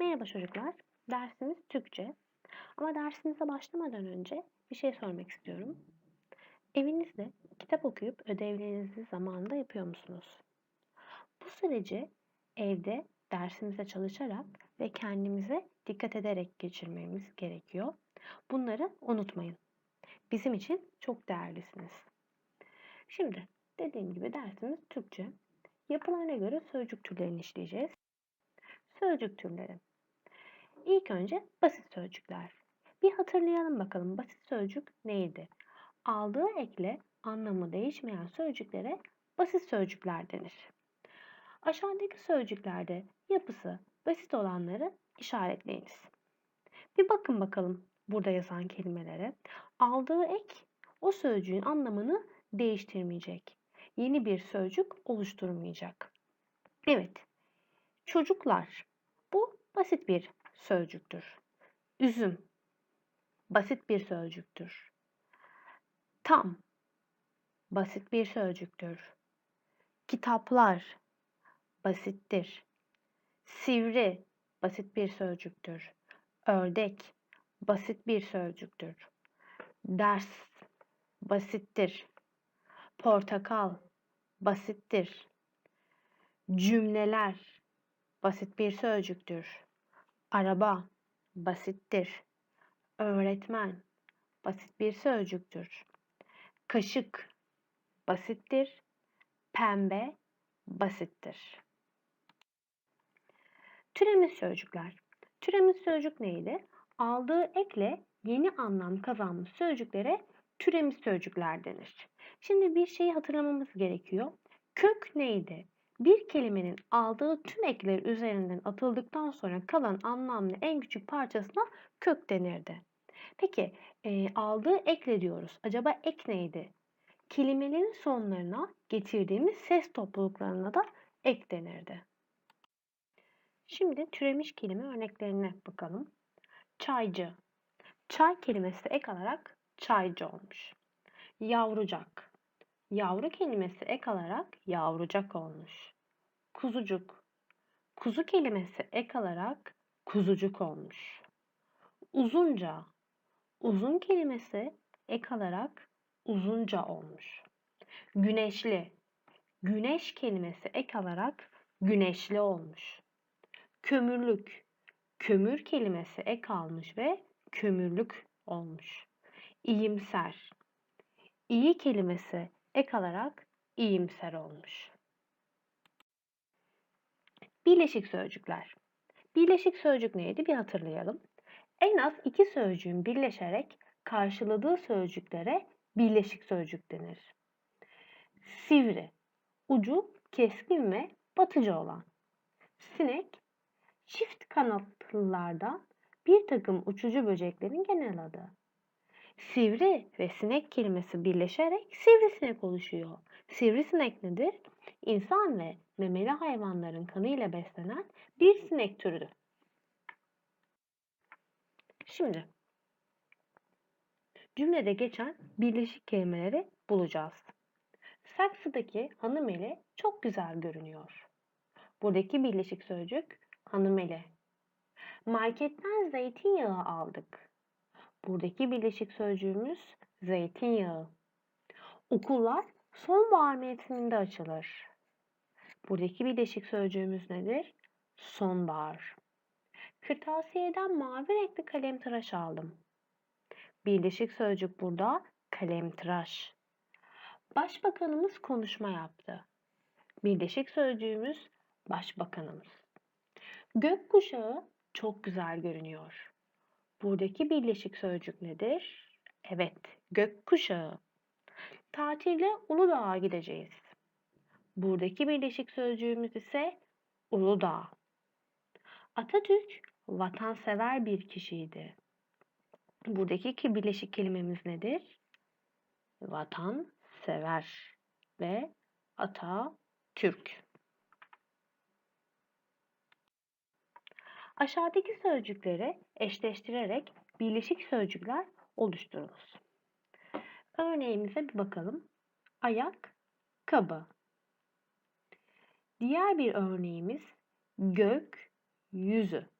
Merhaba çocuklar. Dersimiz Türkçe. Ama dersimize başlamadan önce bir şey sormak istiyorum. Evinizde kitap okuyup ödevlerinizi zamanında yapıyor musunuz? Bu süreci evde dersimize çalışarak ve kendimize dikkat ederek geçirmemiz gerekiyor. Bunları unutmayın. Bizim için çok değerlisiniz. Şimdi dediğim gibi dersimiz Türkçe. Yapılarına göre sözcük türlerini işleyeceğiz. Sözcük türleri. İlk önce basit sözcükler. Bir hatırlayalım bakalım basit sözcük neydi? Aldığı ekle anlamı değişmeyen sözcüklere basit sözcükler denir. Aşağıdaki sözcüklerde yapısı basit olanları işaretleyiniz. Bir bakın bakalım burada yazan kelimelere. Aldığı ek o sözcüğün anlamını değiştirmeyecek. Yeni bir sözcük oluşturmayacak. Evet. Çocuklar. Bu basit bir sözcüktür. Üzüm basit bir sözcüktür. Tam basit bir sözcüktür. Kitaplar basittir. Sivri basit bir sözcüktür. Ördek basit bir sözcüktür. Ders basittir. Portakal basittir. Cümleler basit bir sözcüktür. Araba basittir. Öğretmen basit bir sözcüktür. Kaşık basittir. Pembe basittir. Türemiş sözcükler. Türemiş sözcük neydi? Aldığı ekle yeni anlam kazanmış sözcüklere türemiş sözcükler denir. Şimdi bir şeyi hatırlamamız gerekiyor. Kök neydi? Bir kelimenin aldığı tüm ekler üzerinden atıldıktan sonra kalan anlamlı en küçük parçasına kök denirdi. Peki e, aldığı ekle diyoruz. Acaba ek neydi? Kelimelerin sonlarına getirdiğimiz ses topluluklarına da ek denirdi. Şimdi türemiş kelime örneklerine bakalım. Çaycı. Çay kelimesi ek alarak çaycı olmuş. Yavrucak. Yavru kelimesi ek alarak yavrucak olmuş. Kuzucuk. Kuzu kelimesi ek alarak kuzucuk olmuş. Uzunca. Uzun kelimesi ek alarak uzunca olmuş. Güneşli. Güneş kelimesi ek alarak güneşli olmuş. Kömürlük. Kömür kelimesi ek almış ve kömürlük olmuş. İyimser. İyi kelimesi ek alarak iyimser olmuş. Birleşik sözcükler. Birleşik sözcük neydi bir hatırlayalım. En az iki sözcüğün birleşerek karşıladığı sözcüklere birleşik sözcük denir. Sivri, ucu keskin ve batıcı olan. Sinek, çift kanatlılardan bir takım uçucu böceklerin genel adı. Sivri ve sinek kelimesi birleşerek sivrisinek oluşuyor. Sivrisinek nedir? İnsan ve memeli hayvanların kanıyla beslenen bir sinek türüdür. Şimdi cümlede geçen birleşik kelimeleri bulacağız. Saksıdaki hanımeli çok güzel görünüyor. Buradaki birleşik sözcük hanımeli. Marketten zeytinyağı aldık. Buradaki birleşik sözcüğümüz zeytinyağı. Okullar sonbahar mevsiminde açılır. Buradaki birleşik sözcüğümüz nedir? Sonbahar. Kırtasiyeden mavi renkli kalem tıraş aldım. Birleşik sözcük burada kalem tıraş. Başbakanımız konuşma yaptı. Birleşik sözcüğümüz başbakanımız. Gökkuşağı çok güzel görünüyor. Buradaki birleşik sözcük nedir? Evet, gökkuşağı. Tatilde Uludağ'a gideceğiz. Buradaki birleşik sözcüğümüz ise Uludağ. Atatürk vatansever bir kişiydi. Buradaki iki birleşik kelimemiz nedir? Vatan sever ve Atatürk. Aşağıdaki sözcükleri eşleştirerek birleşik sözcükler oluşturunuz. Örneğimize bir bakalım. Ayak, kabı. Diğer bir örneğimiz gök, yüzü.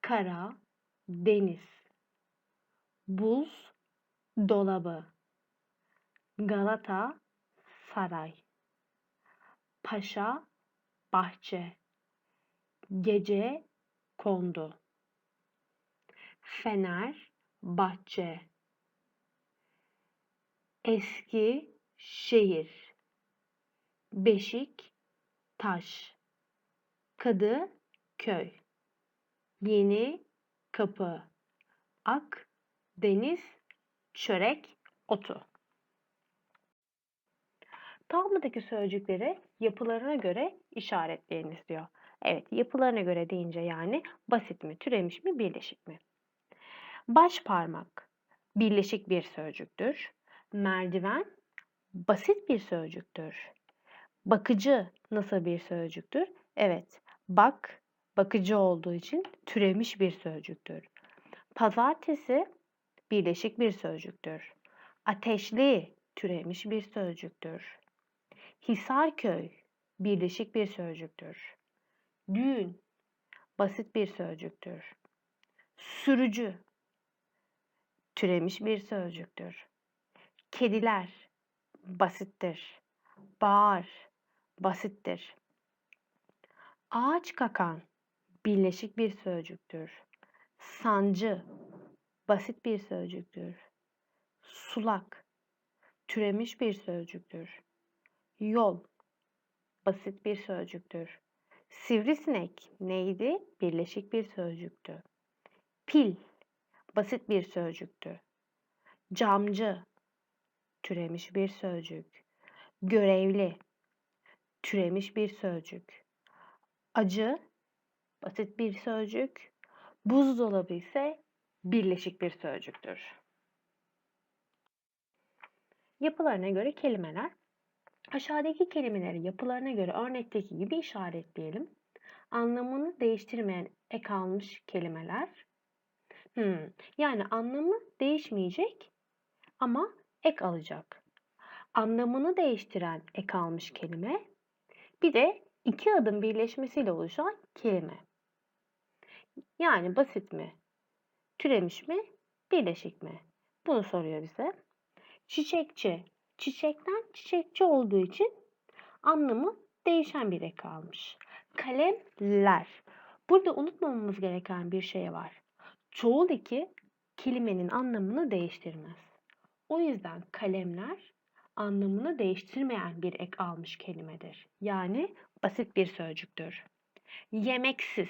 kara, deniz, buz, dolabı, Galata, saray, paşa, bahçe, gece, kondu, fener, bahçe, eski, şehir, beşik, taş, kadı, köy, yeni, kapı, ak, deniz, çörek, otu. Tabladaki sözcükleri yapılarına göre işaretleyiniz diyor. Evet, yapılarına göre deyince yani basit mi, türemiş mi, birleşik mi? Baş parmak birleşik bir sözcüktür. Merdiven basit bir sözcüktür. Bakıcı nasıl bir sözcüktür? Evet, bak bakıcı olduğu için türemiş bir sözcüktür. Pazartesi birleşik bir sözcüktür. Ateşli türemiş bir sözcüktür. Hisarköy birleşik bir sözcüktür. Düğün basit bir sözcüktür. Sürücü türemiş bir sözcüktür. Kediler basittir. Bağır basittir. Ağaç kakan birleşik bir sözcüktür. Sancı basit bir sözcüktür. Sulak türemiş bir sözcüktür. Yol basit bir sözcüktür. Sivrisinek neydi? Birleşik bir sözcüktü. Pil basit bir sözcüktü. Camcı türemiş bir sözcük. Görevli türemiş bir sözcük. Acı basit bir sözcük. Buzdolabı ise birleşik bir sözcüktür. Yapılarına göre kelimeler Aşağıdaki kelimeleri yapılarına göre örnekteki gibi işaretleyelim. Anlamını değiştirmeyen ek almış kelimeler. Hmm, yani anlamı değişmeyecek ama ek alacak. Anlamını değiştiren ek almış kelime. Bir de iki adım birleşmesiyle oluşan kelime. Yani basit mi? Türemiş mi? Birleşik mi? Bunu soruyor bize. Çiçekçi çiçekten çiçekçi olduğu için anlamı değişen bir eki almış. Kalemler. Burada unutmamamız gereken bir şey var. Çoğul eki kelimenin anlamını değiştirmez. O yüzden kalemler anlamını değiştirmeyen bir ek almış kelimedir. Yani basit bir sözcüktür. Yemeksiz.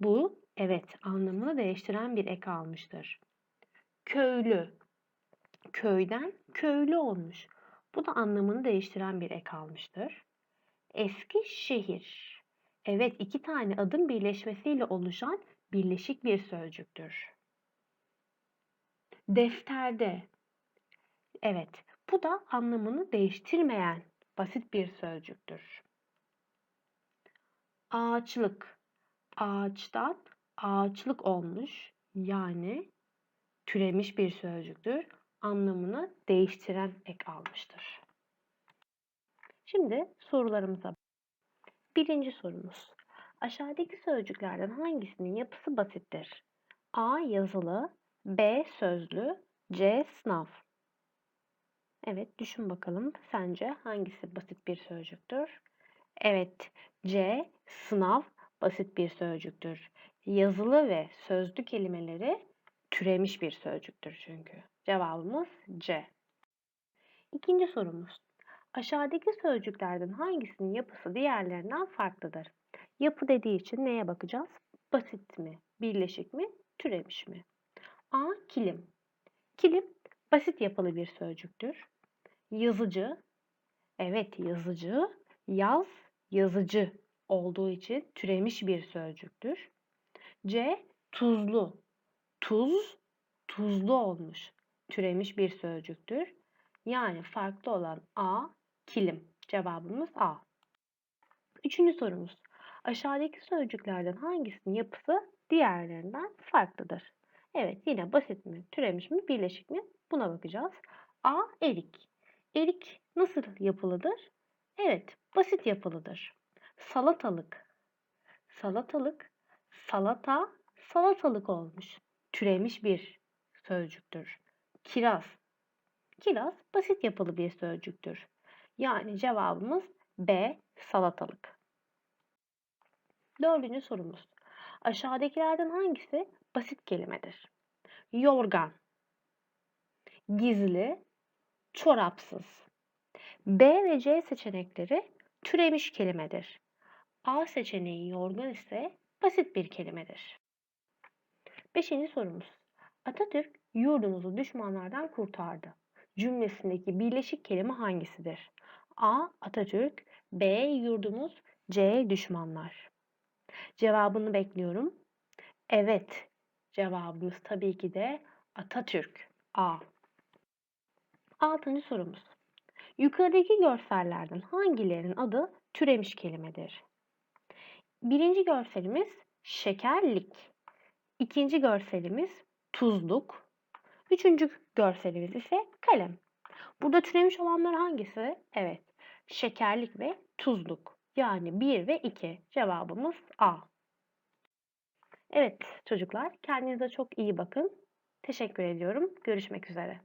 Bu evet anlamını değiştiren bir ek almıştır. Köylü köyden köylü olmuş. Bu da anlamını değiştiren bir ek almıştır. Eski şehir. Evet iki tane adım birleşmesiyle oluşan birleşik bir sözcüktür. Defterde. Evet bu da anlamını değiştirmeyen basit bir sözcüktür. Ağaçlık. Ağaçtan ağaçlık olmuş yani türemiş bir sözcüktür anlamını değiştiren ek almıştır. Şimdi sorularımıza. Birinci sorumuz. Aşağıdaki sözcüklerden hangisinin yapısı basittir? A. Yazılı B. Sözlü C. Sınav Evet düşün bakalım sence hangisi basit bir sözcüktür? Evet C. Sınav basit bir sözcüktür. Yazılı ve sözlü kelimeleri türemiş bir sözcüktür çünkü. Cevabımız C. İkinci sorumuz. Aşağıdaki sözcüklerden hangisinin yapısı diğerlerinden farklıdır? Yapı dediği için neye bakacağız? Basit mi, birleşik mi, türemiş mi? A. Kilim. Kilim basit yapılı bir sözcüktür. Yazıcı. Evet yazıcı. Yaz, yazıcı olduğu için türemiş bir sözcüktür. C. Tuzlu. Tuz, tuzlu olmuş türemiş bir sözcüktür. Yani farklı olan A kilim. Cevabımız A. Üçüncü sorumuz. Aşağıdaki sözcüklerden hangisinin yapısı diğerlerinden farklıdır? Evet yine basit mi, türemiş mi, birleşik mi? Buna bakacağız. A. Erik. Erik nasıl yapılıdır? Evet basit yapılıdır. Salatalık. Salatalık, salata, salatalık olmuş. Türemiş bir sözcüktür. Kiraz. Kiraz basit yapılı bir sözcüktür. Yani cevabımız B salatalık. Dördüncü sorumuz. Aşağıdakilerden hangisi basit kelimedir? Yorgan, gizli, çorapsız. B ve C seçenekleri türemiş kelimedir. A seçeneği yorgan ise basit bir kelimedir. Beşinci sorumuz. Atatürk yurdumuzu düşmanlardan kurtardı. Cümlesindeki birleşik kelime hangisidir? A. Atatürk B. Yurdumuz C. Düşmanlar. Cevabını bekliyorum. Evet. Cevabımız tabii ki de Atatürk. A. Altıncı sorumuz. Yukarıdaki görsellerden hangilerinin adı türemiş kelimedir? Birinci görselimiz şekerlik. İkinci görselimiz tuzluk. Üçüncü görselimiz ise kalem. Burada türemiş olanlar hangisi? Evet. Şekerlik ve tuzluk. Yani 1 ve 2. Cevabımız A. Evet çocuklar kendinize çok iyi bakın. Teşekkür ediyorum. Görüşmek üzere.